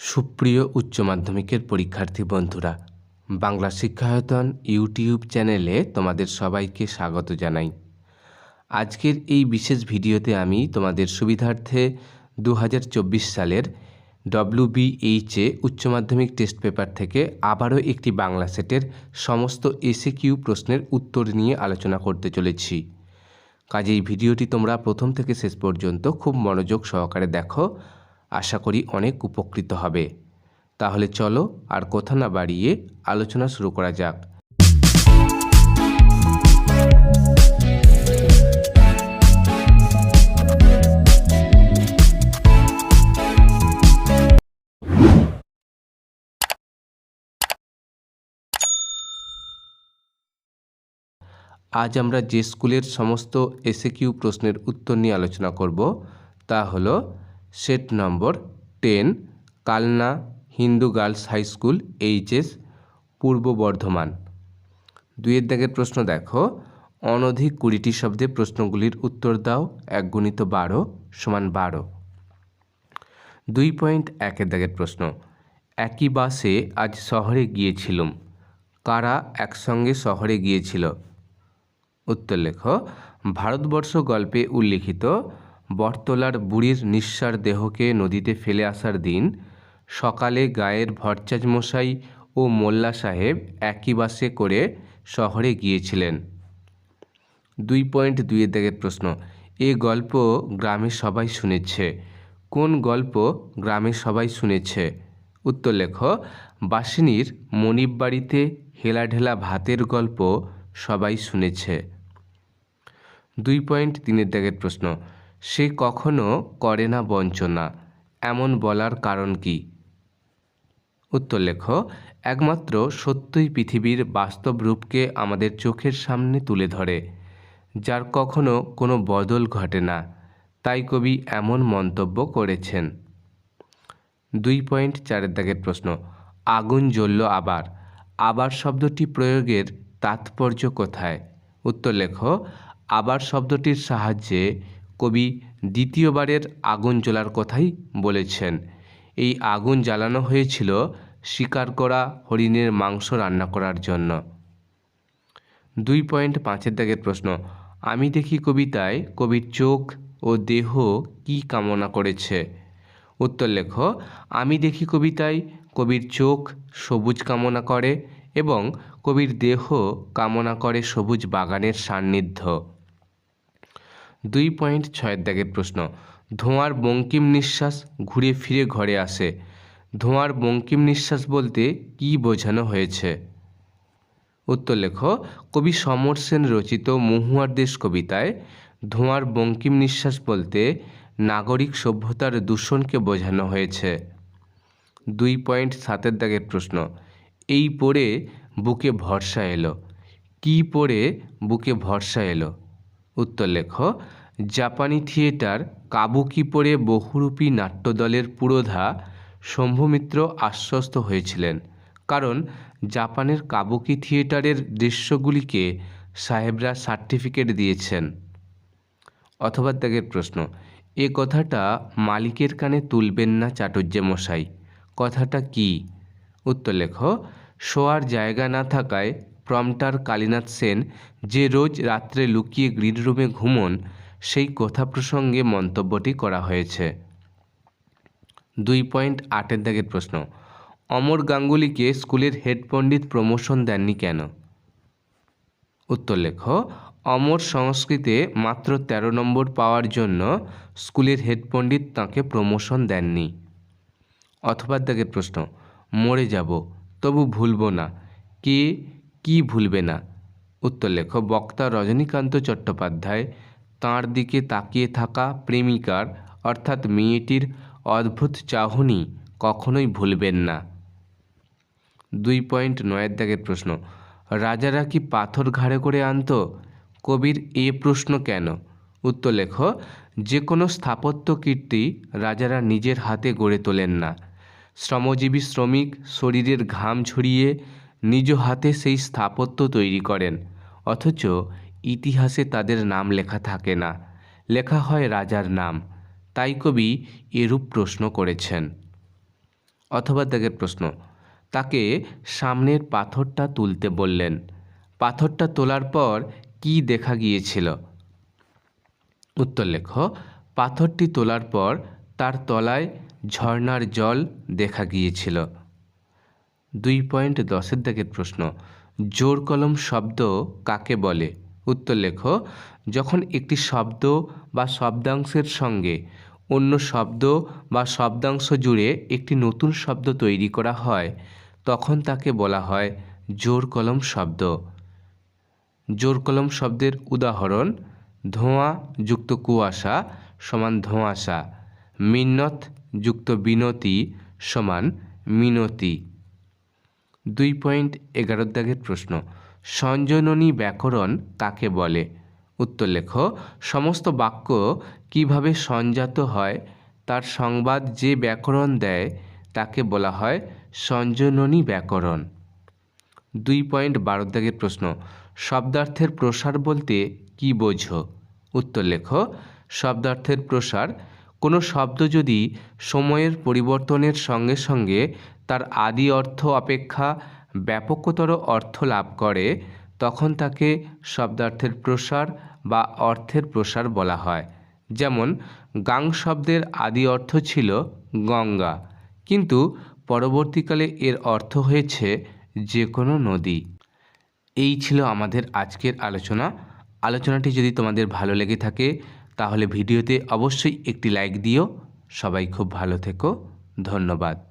সুপ্রিয় উচ্চ মাধ্যমিকের পরীক্ষার্থী বন্ধুরা, বাংলা শিক্ষায়তন ইউটিউব চ্যানেলে তোমাদের সবাইকে স্বাগত জানাই। আজকের এই বিশেষ ভিডিওতে আমি তোমাদের সুবিধার্থে দু হাজার চব্বিশ সালের ডব্লিউবিএইচএ উচ্চ মাধ্যমিক টেস্ট পেপার থেকে আবারও একটি বাংলা সেটের সমস্ত এসে কিউ প্রশ্নের উত্তর নিয়ে আলোচনা করতে চলেছি। কাজেই ভিডিওটি তোমরা প্রথম থেকে শেষ পর্যন্ত খুব মনোযোগ সহকারে দেখো আশা করি অনেক উপকৃত হবে। তাহলে চলো আর কথা না বাড়িয়ে আলোচনা শুরু করা যাক। আজ আমরা যে স্কুলের সমস্ত এসে কিউ প্রশ্নের উত্তর নিয়ে আলোচনা করব, তা হলো set number ten, Kalna Hindu girls high school, HS, পূর্ব বর্ধমান। দুইয়ের দাগের প্রশ্ন দেখো। অনধিক কুড়িটি শব্দে প্রশ্নগুলির উত্তর দাও, এক গুণিত বারো সমান বারো। দুই পয়েন্ট একের দাগের প্রশ্ন, একই বাসে আজ শহরে গিয়েছিলুম, কারা একসঙ্গে শহরে গিয়েছিল? উত্তর লেখ, ভারতবর্ষ গল্পে উল্লিখিত বটতলার বুড়ির নিঃসার দেহকে নদীতে ফেলে আসার দিন সকালে গায়ের ভরচাজ মশাই ও মোল্লা সাহেব একই বাসে করে শহরে গিয়েছিলেন। দুই পয়েন্ট দুইয়ের দাগের প্রশ্ন, এ গল্প গ্রামে সবাই শুনেছে? কোন গল্প গ্রামে সবাই শুনেছে? উত্তর লেখ, বাসিনীর মনিব বাড়িতে হেলাঢেলা ভাতের গল্প সবাই শুনেছে। দুই পয়েন্ট তিনের দাগের প্রশ্ন সে কখনো করে না বঞ্চনা। এমন বলার কারণ কি? উত্তর লেখ, একমাত্র সত্যই পৃথিবীর বাস্তব রূপকে আমাদের চোখের সামনে তুলে ধরে, যার কখনো কোনো বদল ঘটে না। তাই কবি এমন মন্তব্য করেছেন। দুই পয়েন্ট চারের দাগের প্রশ্ন, আগুন জ্বলল আবার আবার শব্দটি প্রয়োগের তাৎপর্য কোথায়? উত্তর লেখ, আবার শব্দটির সাহায্যে কবি দ্বিতীয়বারের আগুন জ্বলার কথাই বলেছেন। এই আগুন জ্বালানো হয়েছিল শিকার করা হরিণের মাংস রান্না করার জন্য। দুই পয়েন্ট পাঁচের দাগের প্রশ্ন, আমি দেখি কবিতায় কবির চোখ ও দেহ কি কামনা করেছে? উত্তর লেখ, আমি দেখি কবিতায় কবির চোখ সবুজ কামনা করে এবং কবির দেহ কামনা করে সবুজ বাগানের সান্নিধ্য। দুই পয়েন্ট ছয়ের দাগের প্রশ্ন। ধোঁয়ার বঙ্কিম নিঃশ্বাস ঘুরে ফিরে ঘরে আসে। ধোঁয়ার বঙ্কিম নিঃশ্বাস বলতে কী বোঝানো হয়েছে? উত্তর লেখ, কবি সমর সেন রচিত মহুয়ার দেশ কবিতায়, ধোঁয়ার বঙ্কিম নিঃশ্বাস বলতে নাগরিক সভ্যতার দূষণকে বোঝানো হয়েছে। দুই পয়েন্ট সাতের দাগের প্রশ্ন, এই পড়ে বুকে ভরসা এলো। কি পড়ে বুকে ভরসা এলো? উত্তর লেখ, জাপানি থিয়েটার কাবুকি পড়ে বহুরূপী নাট্যদলের পুরোধা? শম্ভুমিত্র আশ্বস্ত হয়েছিলেন, কারণ জাপানের কাবুকি থিয়েটারের দৃশ্যগুলিকে সাহেবরা সার্টিফিকেট দিয়েছেন। অথবা ত্যাগের প্রশ্ন, এ কথাটা মালিকের কানে তুলবেন না চাটুর্যে মশাই কথাটা কি? উত্তর লেখ, শোয়ার জায়গা না থাকায় প্রম্পটার কালীনাথ সেন যে রোজ রাত্রে লুকিয়ে গ্রিন রুমে ঘুমন, সেই কথা প্রসঙ্গে মন্তব্যটি করা হয়েছে। দুই পয়েন্ট আটের দাগের প্রশ্ন, অমর গাঙ্গুলিকে স্কুলের হেড পণ্ডিত প্রমোশন দেননি কেন? উত্তর লেখ, অমর সংস্কৃতে মাত্র ১৩ নম্বর পাওয়ার জন্য স্কুলের হেড পণ্ডিত তাঁকে প্রমোশন দেননি। অথবা দাগের প্রশ্ন, মরে যাব, তবু ভুলব না, কে কি ভুলবে না? উত্তর লেখ, বক্তা রজনীকান্ত চট্টোপাধ্যায় তাঁর দিকে তাকিয়ে থাকা প্রেমিকার, অর্থাৎ মেয়েটির অদ্ভুত চাহনি কখনোই ভুলবেন না। দুই পয়েন্ট নয়ের দাগের প্রশ্ন, রাজারা কি পাথর ঘাড়ে করে আনতো? কবির এ প্রশ্ন কেন? উত্তর লেখ, যে কোনো স্থাপত্য কীর্তি রাজারা নিজের হাতে গড়ে তোলেন না। শ্রমজীবী শ্রমিক, শরীরের ঘাম ঝরিয়ে নিজ হাতে সেই স্থাপত্য তৈরি করেন, অথচ ইতিহাসে তাদের নাম লেখা থাকে না। লেখা হয় রাজার নাম। তাই কবি এরূপ প্রশ্ন করেছেন। অথবা দাগের প্রশ্ন, তাকে সামনের পাথরটা তুলতে বললেন। পাথরটা তোলার পর কি দেখা গিয়েছিল? উত্তর লেখ, পাথরটি তোলার পর তার তলায় ঝর্ণার জল দেখা গিয়েছিল। দুই পয়েন্ট দশের দাগের প্রশ্ন। জোর কলম শব্দ কাকে বলে? উত্তর লেখ, যখন একটি শব্দ বা শব্দাংশের সঙ্গে অন্য শব্দ বা শব্দাংশ জুড়ে একটি নতুন শব্দ তৈরি করা হয়, তখন তাকে বলা হয় জোর কলম শব্দ। জোর কলম শব্দের উদাহরণ, ধোঁয়া যুক্ত কুয়াশা সমান ধোঁয়াশা, মিন্নত যুক্ত বিনতি সমান মিনতি। দুই পয়েন্ট এগারো দাগের প্রশ্ন। সঞ্জননী ব্যাকরণ কাকে বলে? উত্তর লেখ, সমস্ত বাক্য কীভাবে সঞ্জাত হয়, তার সংবাদ যে ব্যাকরণ দেয়, তাকে বলা হয় সঞ্জননী ব্যাকরণ। দুই পয়েন্ট বারো দাগের প্রশ্ন, শব্দার্থের প্রসার বলতে কি বোঝো? উত্তর লেখ, শব্দার্থের প্রসার কোনো শব্দ যদি সময়ের পরিবর্তনের সঙ্গে সঙ্গে তার আদি অর্থ অপেক্ষা ব্যাপকতর অর্থ লাভ করে, তখন তাকে শব্দার্থের প্রসার বা অর্থের প্রসার বলা হয়। যেমন, গাং শব্দের আদি অর্থ ছিল গঙ্গা, কিন্তু পরবর্তীকালে এর অর্থ হয়েছে যে কোনো নদী। এই ছিল আমাদের আজকের আলোচনা। আলোচনাটি যদি তোমাদের ভালো লেগে থাকে তাহলে ভিডিওতে অবশ্যই একটি লাইক দিও। সবাই খুব ভালো থেকো। ধন্যবাদ।